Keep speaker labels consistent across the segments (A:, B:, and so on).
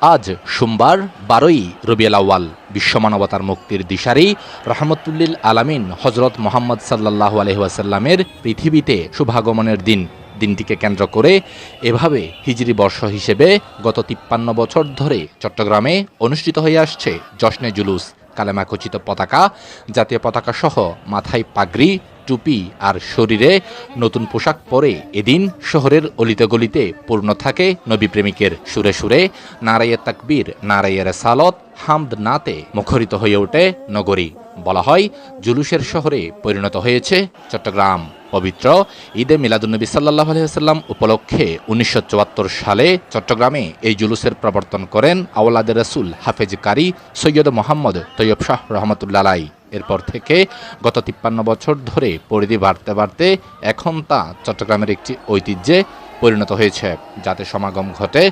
A: আজ সোমবার বারোই রবিউল আউয়াল, বিশ্ব মানবতার মুক্তির দিশারি, রহমতুল্লিল আলামিন হজরত মোহাম্মদ সাল্লাহ আলহিহাসাল্লামের পৃথিবীতে শুভাগমনের দিন। দিনটিকে কেন্দ্র করে এভাবে হিজরি বর্ষ হিসেবে গত তিপ্পান্ন বছর ধরে চট্টগ্রামে অনুষ্ঠিত হয়ে আসছে জশ্নে জুলুস কালেমা খচিত পতাকা, জাতীয় পতাকা সহ মাথায় পাগড়ি টুপি আর শরীরে নতুন পোশাক পরে এদিন শহরের অলিতে গলিতে পূর্ণ থাকে নবী প্রেমিকের সুরে সুরে। নারায়ে তাকবীর, নারায়ে সালত হামদ নাতে মুখরিত হয়ে ওঠে নগরী। বলা হয়, জুলুসের শহরে পরিণত হয়েছে চট্টগ্রাম। পবিত্র ঈদে মিলাদুন্নবী সাল্লাহ আলহিহাল্লাম উপলক্ষে উনিশশো চুয়াত্তর সালে চট্টগ্রামে এই জুলুসের প্রবর্তন করেন আওলাদের রসুল হাফেজ কারি সৈয়দ মোহাম্মদ তৈয়ব শাহ রহমতুল্লাহ এরপর থেকে গত তিপ্পান্ন বছর ধরে পরিধি বাড়তে বাড়তে এখন তা চট্টগ্রামের একটি ঐতিহ্যে পরিণত হয়েছে। যাতে সমাগম ঘটে,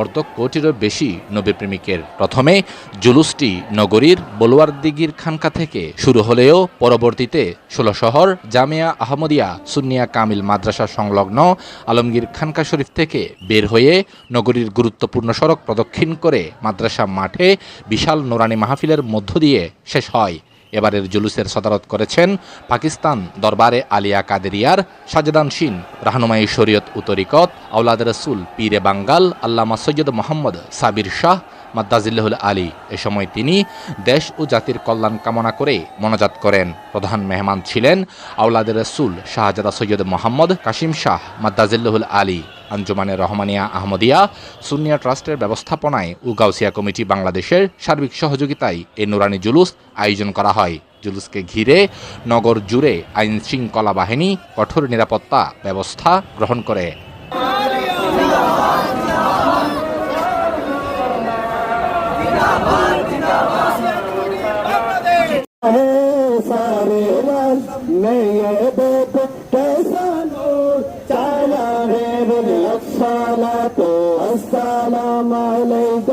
A: অর্ধ কোটিরও বেশি নবী প্রেমিকের প্রথমে জুলুসটি নগরীর বলুয়ার দিঘির খানকা থেকে শুরু হলেও পরবর্তীতে ষোলো শহর, জামিয়া আহমদিয়া, সুন্নিয়া কামিল মাদ্রাসা সংলগ্ন আলমগীর খানকা শরীফ থেকে বের হয়ে নগরীর গুরুত্বপূর্ণ সড়ক প্রদক্ষিণ করে মাদ্রাসা মাঠে বিশাল নোরানি মাহফিলের মধ্য দিয়ে শেষ হয়। এবারের জুলুসের সদারত করেছেন পাকিস্তান দরবারে আলিয়া কাদেরিয়ার সাজেদান শিন। রাহনুমাই শরীয়ত উতরিকত আউলাদ রসুল পীরে বাঙ্গাল, আল্লামা সৈয়দ মোহাম্মদ সাবির শাহ, মাদ্দাজিল্লাহুল আলী। এ সময় তিনি দেশ ও জাতির কল্যাণ কামনা করে মনোজাত করেন। প্রধান মেহমান ছিলেন আউলাদ রসুল শাহজাদা সৈয়দ মোহাম্মদ কাশিম শাহ, মাদ্দাজিল্লাহুল আলী। আঞ্জুমানে রহমানিয়া আহমদিয়া সুনিয়া ট্রাস্টের ব্যবস্থাপনায় ও গাউসিয়া কমিটি বাংলাদেশের সার্বিক সহযোগিতায় এ নুরানি জুলুস আয়োজন করা হয় জুলুসকে ঘিরে নগর জুড়ে আইন শৃঙ্খলা বাহিনী কঠোর নিরাপত্তা ব্যবস্থা গ্রহণ করে
B: है सारे रंग में ये देखो कैसा नूर الصلاة والسلام عليك